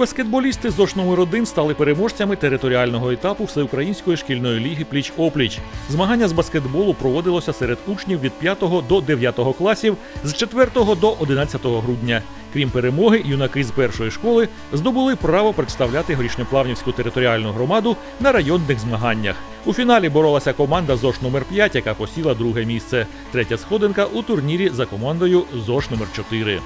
Баскетболісти з номер 1 стали переможцями територіального етапу Всеукраїнської шкільної ліги Пліч-Опліч. Змагання з баскетболу проводилося серед учнів від 5 до 9 класів з 4 до 11 грудня. Крім перемоги, юнаки з першої школи здобули право представляти горішньоплавнівську територіальну громаду на районних змаганнях. У фіналі боролася команда ЗОШ номер 5 яка посіла друге місце. Третя сходинка у турнірі за командою ЗОШ номер 4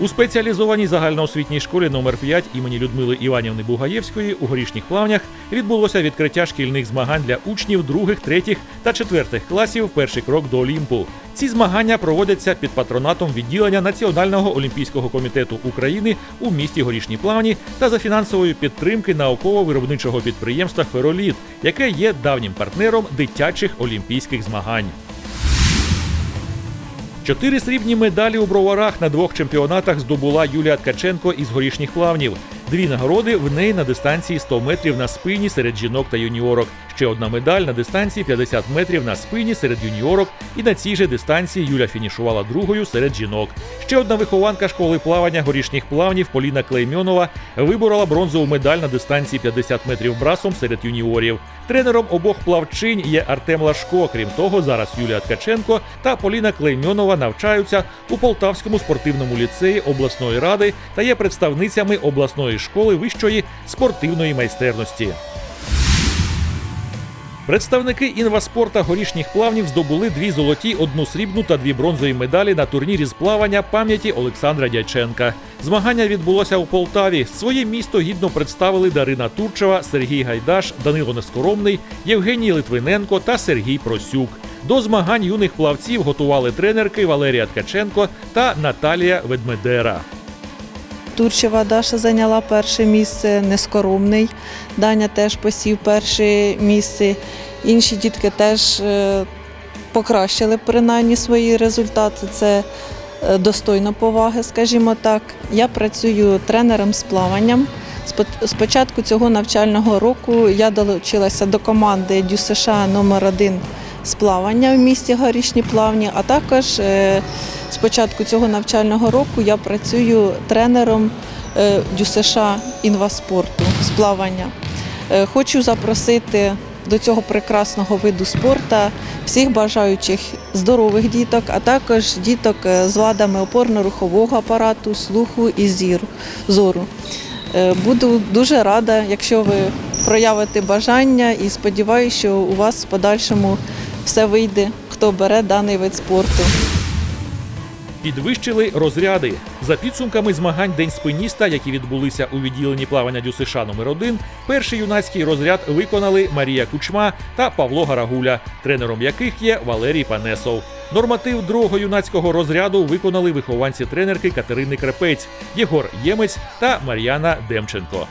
у спеціалізованій загальноосвітній школі номер 5 імені Людмили Іванівни Бугаєвської у горішніх плавнях відбулося відкриття шкільних змагань для учнів других, третіх та четвертих класів перший крок до Олімпу. Ці змагання проводяться під патронатом відділення Національного олімпійського комітету України у місті Горішні Плавні та за фінансової підтримки науково-виробничого підприємства Фероліт, яке є давнім партнером дитячих олімпійських змагань. Чотири срібні медалі у броварах на двох чемпіонатах здобула Юлія Ткаченко із горішніх плавнів. Дві нагороди в неї на дистанції 100 метрів на спині серед жінок та юніорок. Ще одна медаль на дистанції 50 метрів на спині серед юніорок. І на цій же дистанції Юля фінішувала другою серед жінок. Ще одна вихованка школи плавання горішніх плавнів Поліна Клеймьонова виборола бронзову медаль на дистанції 50 метрів брасом серед юніорів. Тренером обох плавчинь є Артем Лашко. Крім того, зараз Юлія Ткаченко та Поліна Клеймьонова навчаються у Полтавському спортивному ліцеї обласної ради та є представницями обласної школи вищої спортивної майстерності. Представники інваспорта горішніх плавнів здобули дві золоті, одну срібну та дві бронзові медалі на турнірі з плавання пам'яті Олександра Дяченка. Змагання відбулося у Полтаві. Своє місто гідно представили Дарина Турчева, Сергій Гайдаш, Данило Нескоромний, Євгеній Литвиненко та Сергій Просюк. До змагань юних плавців готували тренерки Валерія Ткаченко та Наталія Ведмедера. Турчева Даша зайняла перше місце, нескоромний. Даня теж посів перше місце. Інші дітки теж е, покращили принаймні свої результати. Це е, достойно поваги, скажімо так. Я працюю тренером з плаванням. З початку цього навчального року я долучилася до команди Дю США номер 1 з плавання в місті Горішні Плавні, а також е, з початку цього навчального року я працюю тренером е, ДЮСШ інваспорту з плавання. Е, Хочу запросити до цього прекрасного виду спорту всіх бажаючих здорових діток, а також діток з вадами опорно-рухового апарату, слуху і зіру, зору. Буду дуже рада, якщо ви проявите бажання і сподіваюся, що у вас в подальшому все вийде, хто бере даний вид спорту. Підвищили розряди за підсумками змагань День спиніста, які відбулися у відділенні плавання ДЮСШ номер 1 Перший юнацький розряд виконали Марія Кучма та Павло Гарагуля, тренером яких є Валерій Панесов. Норматив другого юнацького розряду виконали вихованці тренерки Катерини Крепець, Єгор Ємець та Мар'яна Демченко.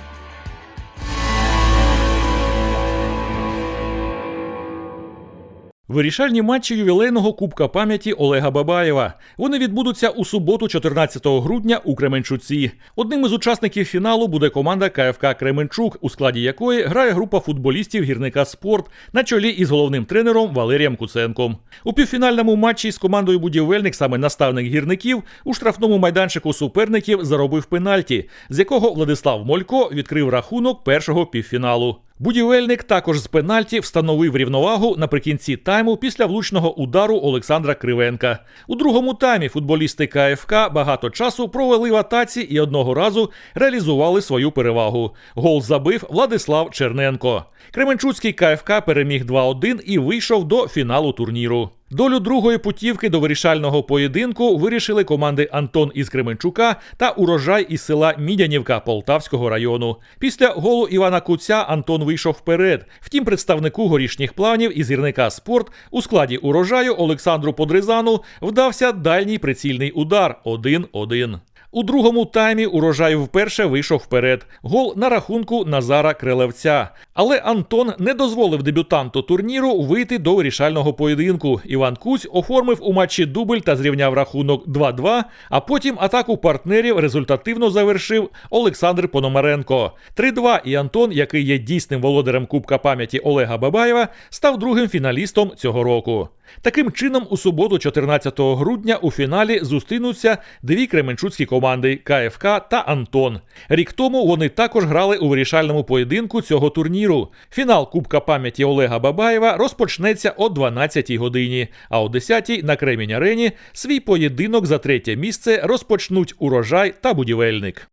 Вирішальні матчі ювілейного Кубка пам'яті Олега Бабаєва. Вони відбудуться у суботу, 14 грудня у Кременчуці. Одним із учасників фіналу буде команда КФК Кременчук, у складі якої грає група футболістів гірника Спорт на чолі із головним тренером Валерієм Куценком. У півфінальному матчі з командою будівельник, саме наставник гірників, у штрафному майданчику суперників заробив пенальті, з якого Владислав Молько відкрив рахунок першого півфіналу. Будівельник також з пенальті встановив рівновагу наприкінці тайму після влучного удару Олександра Кривенка. У другому таймі футболісти КФК багато часу провели в атаці і одного разу реалізували свою перевагу. Гол забив Владислав Черненко. Кременчуцький КФК переміг 2-1 і вийшов до фіналу турніру. Долю другої путівки до вирішального поєдинку вирішили команди Антон із Кременчука та урожай із села Мідянівка Полтавського району. Після голу Івана Куця Антон вийшов вперед. Втім, представнику горішніх планів із гірника спорт у складі урожаю Олександру Подризану вдався дальній прицільний удар 1-1. У другому таймі урожай вперше вийшов вперед. Гол на рахунку Назара Крелевця. Але Антон не дозволив дебютанту турніру вийти до вирішального поєдинку. Іван Куць оформив у матчі дубль та зрівняв рахунок 2-2, а потім атаку партнерів результативно завершив Олександр Пономаренко. 3-2 і Антон, який є дійсним володарем Кубка пам'яті Олега Бабаєва, став другим фіналістом цього року. Таким чином, у суботу, 14 грудня, у фіналі зустрінуться дві кременчуцькі команди. Команди КФК та Антон. Рік тому вони також грали у вирішальному поєдинку цього турніру. Фінал Кубка пам'яті Олега Бабаєва розпочнеться о 12-й годині, а о 10-й на Кремінь Арені свій поєдинок за третє місце розпочнуть урожай та будівельник.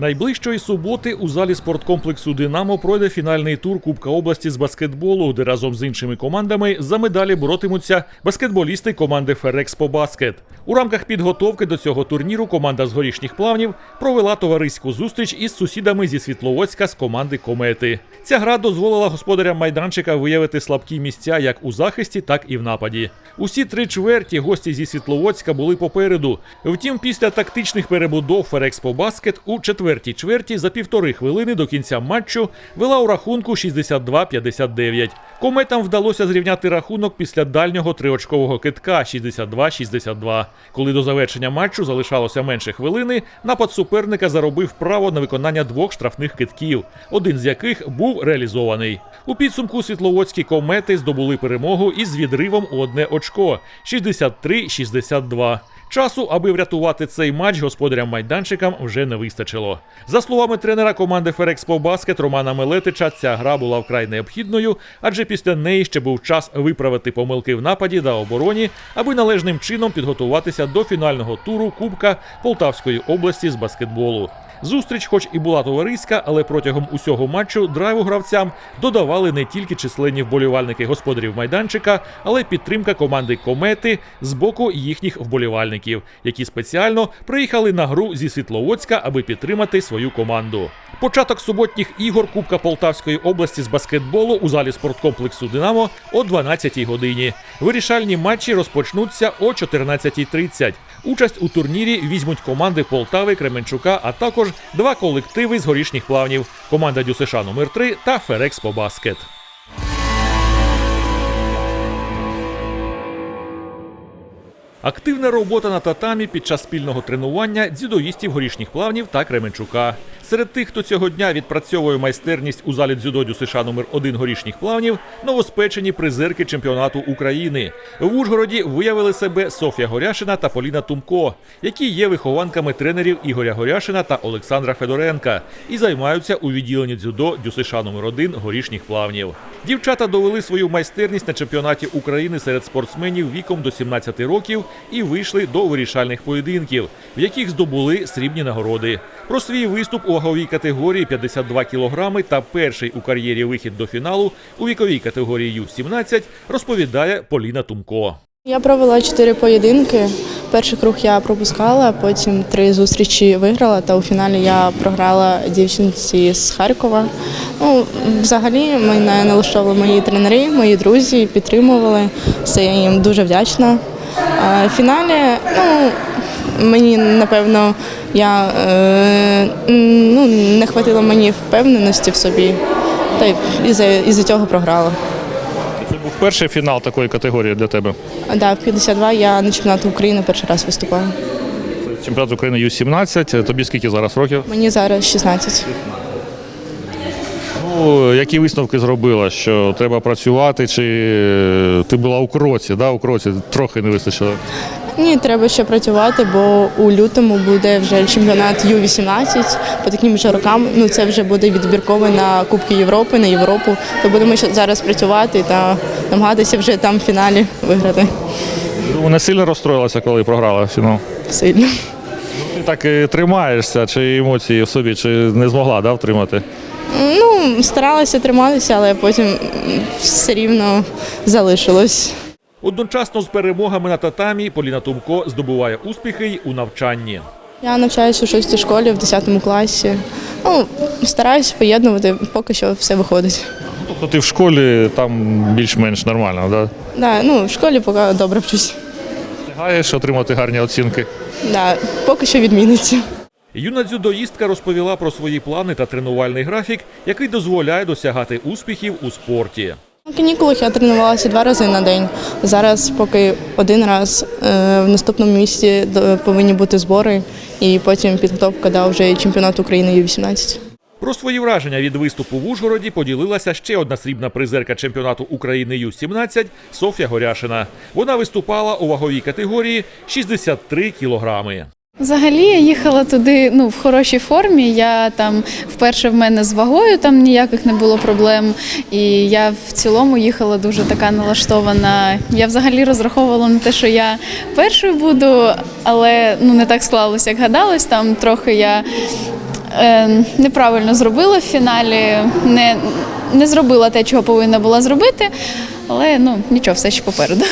Найближчої суботи у залі спорткомплексу Динамо пройде фінальний тур Кубка області з баскетболу, де разом з іншими командами за медалі боротимуться баскетболісти команди Ферекспо Баскет. У рамках підготовки до цього турніру команда з горішніх плавнів провела товариську зустріч із сусідами зі Світловодська з команди Комети. Ця гра дозволила господарям майданчика виявити слабкі місця як у захисті, так і в нападі. Усі три чверті гості зі Світловодська були попереду. Втім, після тактичних перебудов Ферекспо Баскет у четвертій чверті за півтори хвилини до кінця матчу вела у рахунку 62-59. Кометам вдалося зрівняти рахунок після дальнього триочкового китка 62-62. Коли до завершення матчу залишалося менше хвилини, напад суперника заробив право на виконання двох штрафних китків, один з яких був реалізований. У підсумку світловодські комети здобули перемогу із відривом у одне очко 63-62. Часу, аби врятувати цей матч, господарям майданчикам вже не вистачило. За словами тренера команди Ферекспо Баскет Романа Мелетича, ця гра була вкрай необхідною, адже після неї ще був час виправити помилки в нападі та обороні, аби належним чином підготуватися до фінального туру Кубка Полтавської області з баскетболу. Зустріч, хоч і була товариська, але протягом усього матчу драйву гравцям додавали не тільки численні вболівальники господарів майданчика, але й підтримка команди Комети з боку їхніх вболівальників, які спеціально приїхали на гру зі Світловодська, аби підтримати свою команду. Початок суботніх ігор Кубка Полтавської області з баскетболу у залі спорткомплексу Динамо о 12-й годині. Вирішальні матчі розпочнуться о 14.30. Участь у турнірі візьмуть команди Полтави, Кременчука, а також два колективи з горішніх плавнів: команда ДЮСШ номер 3 та Ферекспо Баскет. Активна робота на татамі під час спільного тренування дзюдоїстів горішніх плавнів та Кременчука. Серед тих, хто цього дня відпрацьовує майстерність у залі дзюдо США номер 1 горішніх плавнів, новоспечені призерки чемпіонату України. В Ужгороді виявили себе Софія Горяшина та Поліна Тумко, які є вихованками тренерів Ігоря Горяшина та Олександра Федоренка і займаються у відділенні дзюдо ДЮСШ номер 1 горішніх плавнів. Дівчата довели свою майстерність на чемпіонаті України серед спортсменів віком до 17 років і вийшли до вирішальних поєдинків, в яких здобули срібні нагороди. Про свій виступ у ваговій категорії 52 кілограми та перший у кар'єрі вихід до фіналу у віковій категорії Ю-17 розповідає Поліна Тумко. Я провела чотири поєдинки. Перший круг я пропускала, потім три зустрічі виграла, та у фіналі я програла дівчинці з Харкова. Ну, взагалі мене налаштовували мої тренери, мої друзі, підтримували. Це я їм дуже вдячна. В фіналі, ну, мені напевно, я е, ну, не хватило мені впевненості в собі, та й із-за із цього програла. Це був перший фінал такої категорії для тебе. А, Да, в 52 я на чемпіонаті України перший раз виступаю. Чемпіонат України Ю-17. Тобі скільки зараз років? Мені зараз 16. Ну, які висновки зробила? Що треба працювати, чи ти була у кроці, да? у кроці трохи не вистачило. Ні, треба ще працювати, бо у лютому буде вже чемпіонат Ю-18 по таким же рокам. Ну це вже буде відбірковий на Кубки Європи, на Європу. То будемо ще зараз працювати та намагатися вже там в фіналі виграти Ну, не сильно розстроїлася, коли програла фінал. сильно. Ти так і тримаєшся, чи емоції в собі, чи не змогла да, втримати? Ну, старалася триматися, але потім все рівно залишилось. Одночасно з перемогами на татамі Поліна Тумко здобуває успіхи й у навчанні. Я навчаюся у шостій школі в 10 класі. Ну, стараюся поєднувати, поки що все виходить. Тобто ти в школі там більш-менш нормально, да? Да, ну, в школі поки добре вчусь. Встигаєш отримати гарні оцінки. Да, поки що відміниться. Юна дзюдоїстка розповіла про свої плани та тренувальний графік, який дозволяє досягати успіхів у спорті. На канікулах я тренувалася два рази на день. Зараз поки один раз е, в наступному місці повинні бути збори, і потім підготовка до вже чемпіонату України Ю-18. Про свої враження від виступу в Ужгороді поділилася ще одна срібна призерка чемпіонату України Ю-17 Софія Горяшина. Вона виступала у ваговій категорії 63 кілограми. Взагалі я їхала туди ну, в хорошій формі. Я там вперше в мене з вагою там ніяких не було проблем. І я в цілому їхала дуже така налаштована. Я взагалі розраховувала на те, що я першою буду, але ну не так склалося, як гадалось. Там трохи я е, неправильно зробила в фіналі, не, не зробила те, чого повинна була зробити. Але ну нічого, все ще попереду.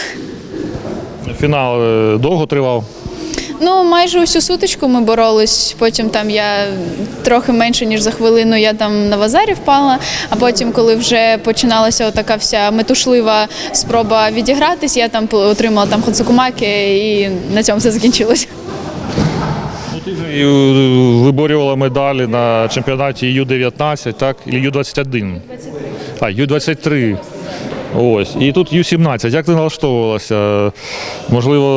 Фінал е, довго тривав. Ну, майже усю сутичку ми боролись. Потім там я трохи менше ніж за хвилину я там на вазарі впала. А потім, коли вже починалася така вся метушлива спроба відігратись, я там отримала там хоцукумаки і на цьому все закінчилось. Ну, ти е, виборювала медалі на чемпіонаті Ю-19, так? І Ю-21. А, Ю-23. Ось. І тут Ю-17. Як ти налаштовувалася? Можливо,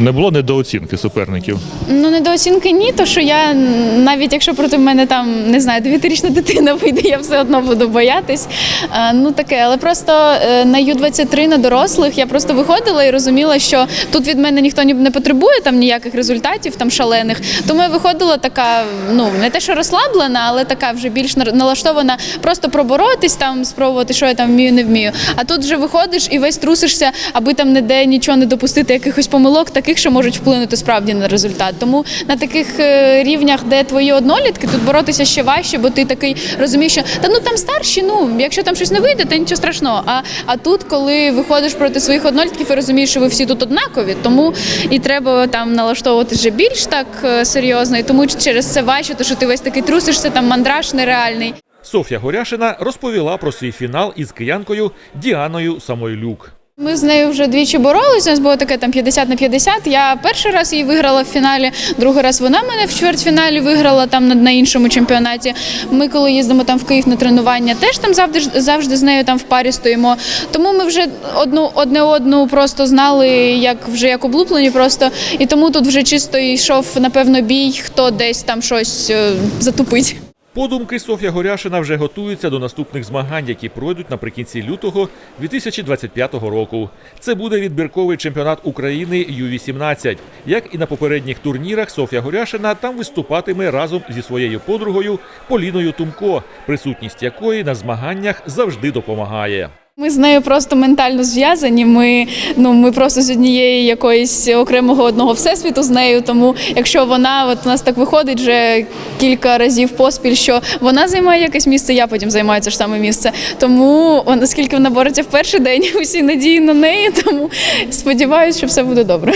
не було недооцінки суперників. Ну, недооцінки ні, то що я навіть якщо проти мене там не знаю, дев'ятирічна дитина вийде, я все одно буду боятись. А, ну таке, але просто е, на Ю-23 на дорослих я просто виходила і розуміла, що тут від мене ніхто не потребує там ніяких результатів там шалених. Тому я виходила така, ну не те, що розслаблена, але така вже більш налаштована, просто проборотись там, спробувати, що я там вмію, не вмію. А тут вже виходиш і весь трусишся, аби там ніде нічого не допустити, якихось помилок, таких, що можуть вплинути справді на результат. Тому на таких е, рівнях, де твої однолітки, тут боротися ще важче, бо ти такий розумієш, що та ну там старші, ну якщо там щось не вийде, то нічого страшного. А, а тут, коли виходиш проти своїх однолітків і розумієш, що ви всі тут однакові, тому і треба там налаштовувати вже більш так е, серйозно, і тому через це важче, то що ти весь такий трусишся, там мандраж нереальний. Софія Горяшина розповіла про свій фінал із киянкою Діаною Самойлюк. Ми з нею вже двічі боролися. У нас було таке там 50 на 50. Я перший раз її виграла в фіналі, другий раз вона мене в чвертьфіналі виграла там на, іншому чемпіонаті. Ми, коли їздимо там в Київ на тренування, теж там завжди завжди з нею там в парі стоїмо. Тому ми вже одну одне одну просто знали, як вже як облуплені, просто і тому тут вже чисто йшов напевно бій, хто десь там щось е, затупить. Подумки Софія Горяшина вже готується до наступних змагань, які пройдуть наприкінці лютого 2025 року. Це буде відбірковий чемпіонат України Ю-18. Як і на попередніх турнірах, Софія Горяшина там виступатиме разом зі своєю подругою Поліною Тумко, присутність якої на змаганнях завжди допомагає. Ми з нею просто ментально зв'язані. Ми ну ми просто з однієї якоїсь окремого одного всесвіту з нею. Тому якщо вона от у нас так виходить вже кілька разів поспіль, що вона займає якесь місце, я потім займаю це ж саме місце. Тому оскільки вона бореться в перший день, усі надії на неї. Тому сподіваюся, що все буде добре.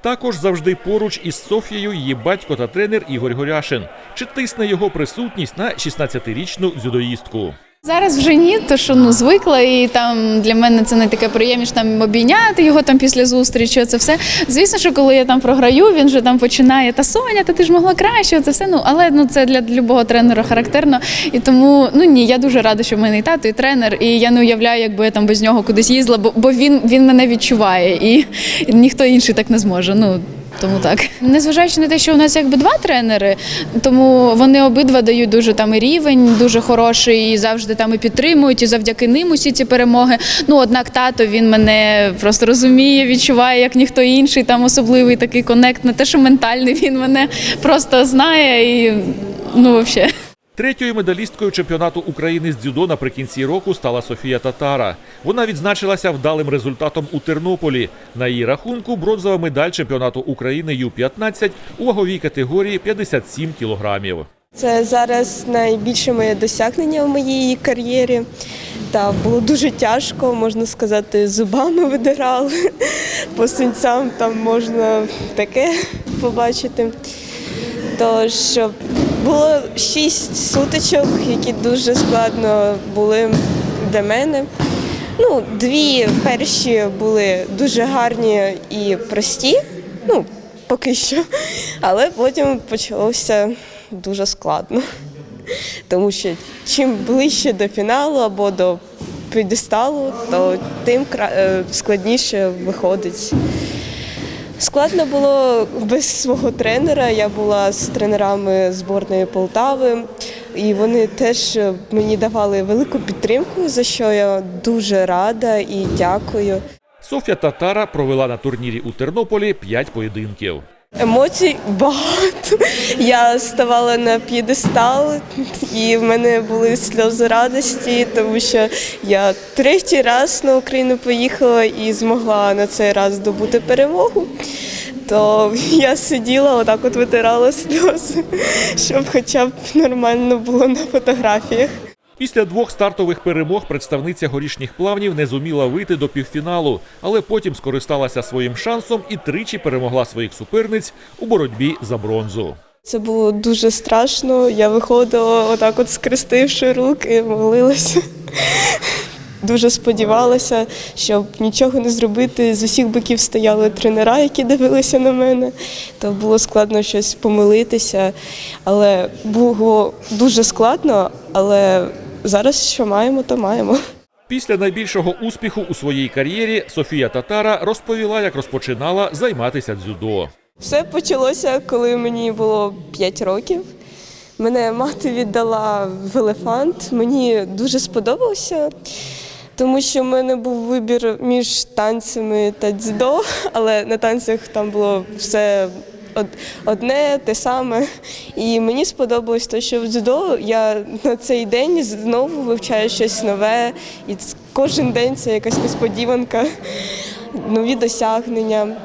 Також завжди поруч із Софією її батько та тренер Ігор Горяшин. Чи тисне його присутність на 16-річну дзюдоїстку? Зараз вже ні, то що ну звикла, і там для мене це не таке приємніше там обійняти його там після зустрічі. Це все. Звісно, що коли я там програю, він вже там починає та Соня, та ти ж могла краще. Це все. Ну але ну це для любого тренера характерно. І тому ну ні, я дуже рада, що в мене і тато, і тренер. І я не уявляю, якби я там без нього кудись їздила, бо, бо він, він мене відчуває, і, ніхто інший так не зможе. Ну тому так. Незважаючи на те, що у нас якби два тренери, тому вони обидва дають дуже там і рівень, дуже хороший, і завжди там і підтримують, і завдяки ним усі ці перемоги. Ну, однак тато він мене просто розуміє, відчуває, як ніхто інший, там особливий такий конект, не те, що ментальний, він мене просто знає і ну взагалі. Третьою медалісткою чемпіонату України з дзюдо наприкінці року стала Софія Татара. Вона відзначилася вдалим результатом у Тернополі. На її рахунку бронзова медаль чемпіонату України Ю-15 у ваговій категорії 57 кілограмів. Це зараз найбільше моє досягнення в моїй кар'єрі. Та було дуже тяжко, можна сказати, зубами видирали. По синцям там можна таке побачити. Тож було шість сутичок, які дуже складно були для мене. Ну, дві перші були дуже гарні і прості, ну, поки що. Але потім почалося дуже складно. Тому що чим ближче до фіналу або до п'єдесталу, то тим е, складніше виходить Складно було без свого тренера. Я була з тренерами зборної Полтави, і вони теж мені давали велику підтримку, за що я дуже рада і дякую. Софія Татара провела на турнірі у Тернополі 5 поєдинків. Емоцій багато. Я ставала на п'єдестал, і в мене були сльози радості, тому що я третій раз на Україну поїхала і змогла на цей раз здобути перемогу. То я сиділа, отак от витирала сльози, щоб хоча б нормально було на фотографіях. Після двох стартових перемог представниця горішніх плавнів не зуміла вийти до півфіналу, але потім скористалася своїм шансом і тричі перемогла своїх суперниць у боротьбі за бронзу. Це було дуже страшно. Я виходила отак, от скрестивши руки, молилася. Дуже сподівалася, щоб нічого не зробити. З усіх боків стояли тренера, які дивилися на мене. То було складно щось помилитися. Але було дуже складно, але зараз що маємо, то маємо. Після найбільшого успіху у своїй кар'єрі Софія Татара розповіла, як розпочинала займатися дзюдо. Все почалося, коли мені було 5 років. Мене мати віддала в елефант. Мені дуже сподобався, тому що в мене був вибір між танцями та дзюдо, але на танцях там було все одне, те саме. І мені сподобалось те, що в дзюдо я на цей день знову вивчаю щось нове, і кожен день це якась несподіванка, нові досягнення.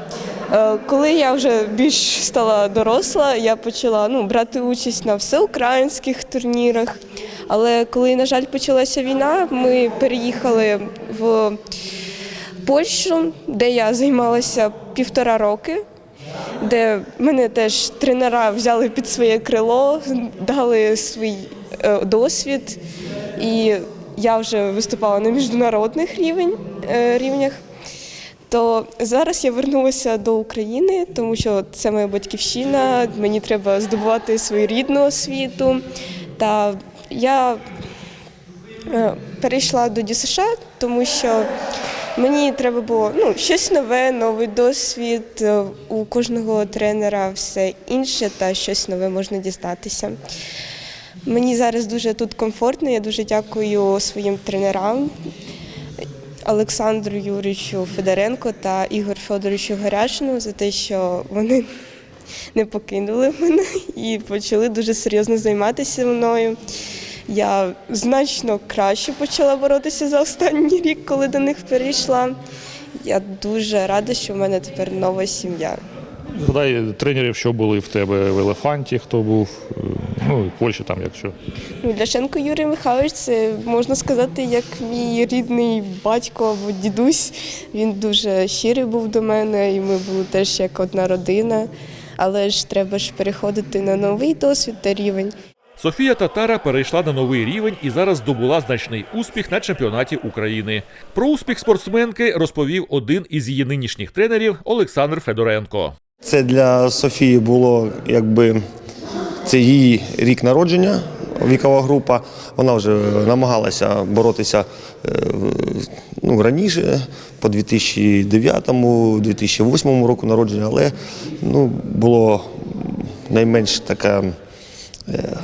Е, Коли я вже більш стала доросла, я почала ну, брати участь на всеукраїнських турнірах. Але коли, на жаль, почалася війна, ми переїхали в Польщу, де я займалася півтора роки, де мене теж тренера взяли під своє крило, дали свій е, досвід. І я вже виступала на міжнародних е, рівнях. То зараз я вернулася до України, тому що це моя батьківщина. Мені треба здобувати свою рідну освіту. Та я е, перейшла до ДЮСШ, тому що мені треба було ну, щось нове, новий досвід. Е, У кожного тренера все інше та щось нове можна дізнатися. Мені зараз дуже тут комфортно. Я дуже дякую своїм тренерам. Олександру Юрійовичу Федоренко та Ігор Федоровичу Горяшину за те, що вони не покинули мене і почали дуже серйозно займатися мною. Я значно краще почала боротися за останній рік, коли до них перейшла. Я дуже рада, що в мене тепер нова сім'я. Згадай тренерів, що були в тебе в елефанті, хто був, е, ну і в Польщі там, якщо. Ну, Ляшенко Юрій Михайлович, це можна сказати, як мій рідний батько або дідусь. Він дуже щирий був до мене, і ми були теж як одна родина. Але ж треба ж переходити на новий досвід та рівень. Софія Татара перейшла на новий рівень і зараз здобула значний успіх на чемпіонаті України. Про успіх спортсменки розповів один із її нинішніх тренерів Олександр Федоренко. Це для Софії було якби це її рік народження, вікова група. Вона вже намагалася боротися е, ну, раніше, по 2009-2008 року народження, але ну, було найменш така е,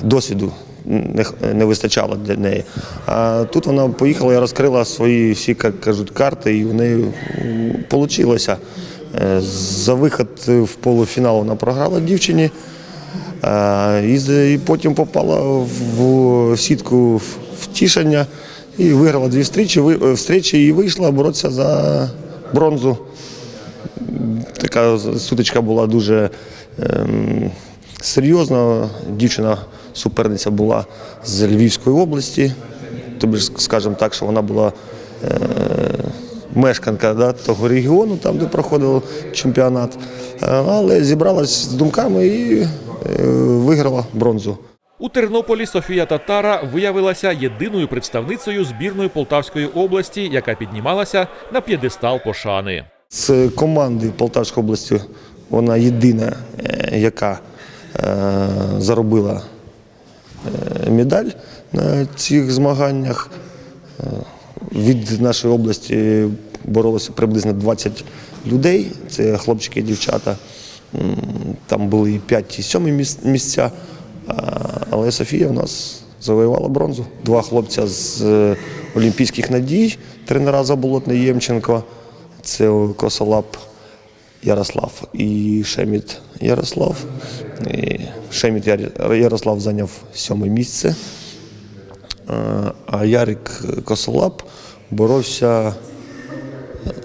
досвіду не, вистачало для неї. А тут вона поїхала і розкрила свої всі, як кажуть, карти, і в неї вийшло. За вихід в полуфінал вона програла дівчині. е, І, потім попала в сітку втішення і виграла дві е, встрічі і вийшла боротися за бронзу. Така сутичка була дуже ем, серйозна. Дівчина суперниця була з Львівської області. Тобі ж скажемо так, що вона була е, мешканка да, того регіону, там, де проходив чемпіонат. Е, Але зібралась з думками і е, виграла бронзу. У Тернополі Софія Татара виявилася єдиною представницею збірної Полтавської області, яка піднімалася на п'єдестал пошани. З команди Полтавської області вона єдина, е, яка заробила е, медаль на цих змаганнях. Е, Від нашої області боролося приблизно 20 людей. Це хлопчики і дівчата. Там були і 5 і 7 місця. Але Софія у нас завоювала бронзу. Два хлопця з е, Олімпійських надій, тренера Заболотний Ємченко. Це Косолап Ярослав і Шеміт Ярослав. І Шеміт Яр- Ярослав зайняв сьоме місце. А Ярик Косолап боровся, е,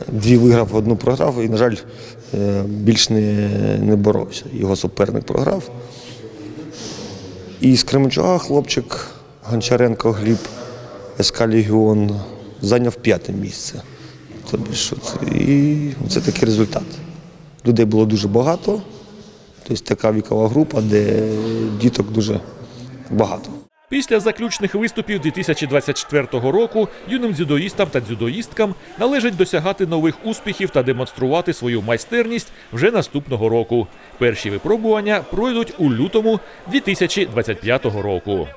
дві виграв, одну програв і, на жаль, е, більш не, не боровся. Його суперник програв. І з Кременчуга хлопчик Гончаренко Гліб СК Легіон зайняв п'яте місце. Тобі що І це такий результат. Людей було дуже багато, тобто така вікова група, де діток дуже багато. Після заключних виступів 2024 року юним дзюдоїстам та дзюдоїсткам належить досягати нових успіхів та демонструвати свою майстерність вже наступного року. Перші випробування пройдуть у лютому 2025 року.